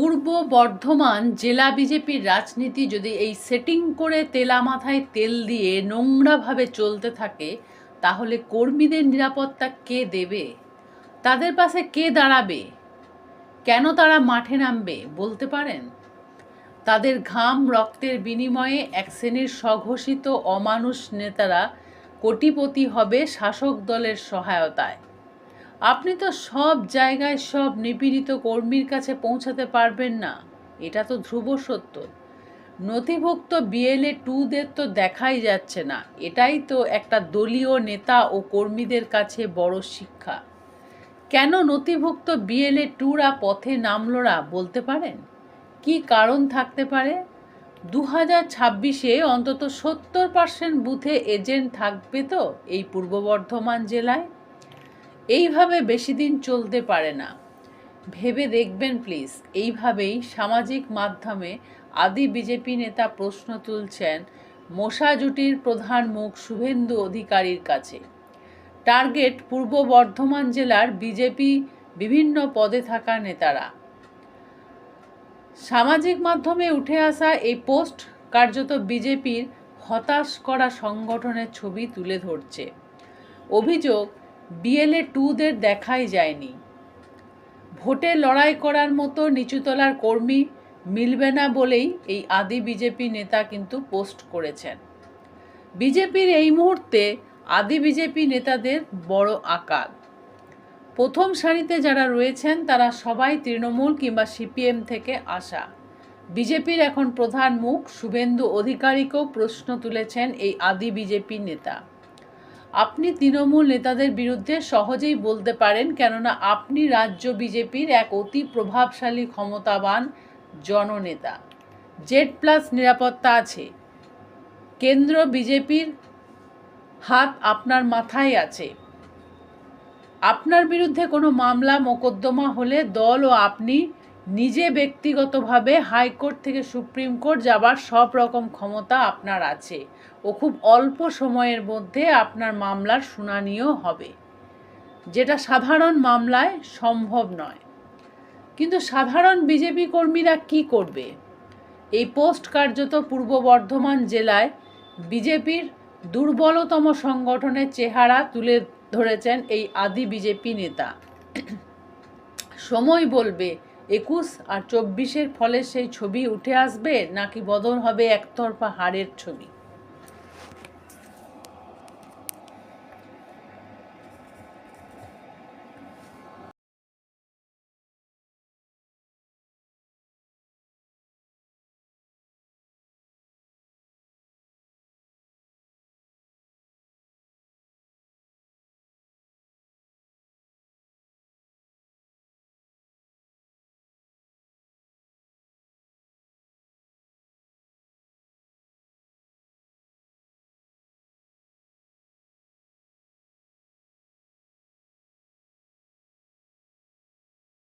পূর্ব বর্ধমান জেলা বিজেপির রাজনীতি যদি এই সেটিং করে তেলা মাথায় তেল দিয়ে নোংরাভাবে চলতে থাকে, তাহলে কর্মীদের নিরাপত্তা কে দেবে? তাদের পাশে কে দাঁড়াবে? কেন তারা মাঠে নামবে, বলতে পারেন? তাদের ঘাম রক্তের বিনিময়ে এক শ্রেণির স্বঘোষিত অমানুষ নেতারা কোটিপতি হবে শাসক দলের সহায়তায়। আপনি তো সব জায়গায় সব নিপীড়িত কর্মীর কাছে পৌঁছাতে পারবেন না। এটা তো ধ্রুব সত্য। নথিভুক্ত বিএলএ টুদের তো দেখাই যাচ্ছে না। এটাই তো একটা দলীয় নেতা ও কর্মীদের কাছে বড় শিক্ষা। কেন নথিভুক্ত বিএলএ টুরা পথে নামলোরা বলতে পারেন? কি কারণ থাকতে পারে? দু হাজার ছাব্বিশে অন্তত সত্তর পার্সেন্ট বুথে এজেন্ট থাকবে তো এই পূর্ব বর্ধমান জেলায়? এইভাবে বেশি দিন চলতে পারে না। ভেবে দেখবেন প্লিজ এইভাবেই সামাজিক মাধ্যমে আদি বিজেপি নেতা প্রশ্ন তুলছেন মশা জুটির প্রধান মুখ শুভেন্দু অধিকারীর কাছে। টার্গেট পূর্ব বর্ধমান জেলার বিজেপি বিভিন্ন পদে থাকা নেতারা। সামাজিক মাধ্যমে উঠে আসা এই পোস্ট কার্যত বিজেপির হতাশ করা সংগঠনের ছবি তুলে ধরছে। অভিযোগ বিএলএ টুদের দেখাই যায়নি। ভোটে লড়াই করার মতো নিচুতলার কর্মী মিলবে না বলেই এই আদি বিজেপি নেতা কিন্তু পোস্ট করেছেন। বিজেপির এই মুহূর্তে আদি বিজেপি নেতাদের বড় আকাল প্রথম সারিতে যারা রয়েছেন তারা সবাই তৃণমূল কিংবা সিপিএম থেকে আসা। বিজেপির এখন প্রধান মুখ শুভেন্দু অধিকারীকেও প্রশ্ন তুলেছেন এই আদি বিজেপি নেতা। আপনি তৃণমূল নেতাদের বিরুদ্ধে সহজেই বলতে পারেন, কেননা আপনি রাজ্য বিজেপির এক অতি প্রভাবশালী, ক্ষমতাবান জননেতা। জেড প্লাস নিরাপত্তা আছে। কেন্দ্র বিজেপির হাত আপনার মাথায় আছে। আপনার বিরুদ্ধে কোনো মামলা, মোকদ্দমা হলে দল ও আপনি নিজে ব্যক্তিগতভাবে হাইকোর্ট থেকে সুপ্রিম কোর্ট যাবার সব রকম ক্ষমতা আপনার আছে। ও খুব অল্প সময়ের মধ্যে আপনার মামলার শুনানিও হবে। যেটা সাধারণ মামলায় সম্ভব নয়। কিন্তু সাধারণ বিজেপি কর্মীরা কি করবে? এই পোস্ট কার্যত পূর্ব বর্ধমান জেলায় বিজেপির দুর্বলতম সংগঠনের চেহারা তুলে ধরেছেন এই আদি বিজেপি নেতা। সময় বলবে একুশ আর চব্বিশের ফলে সেই ছবি উঠে আসবে নাকি বদল হবে একতরফা হারের ছবি?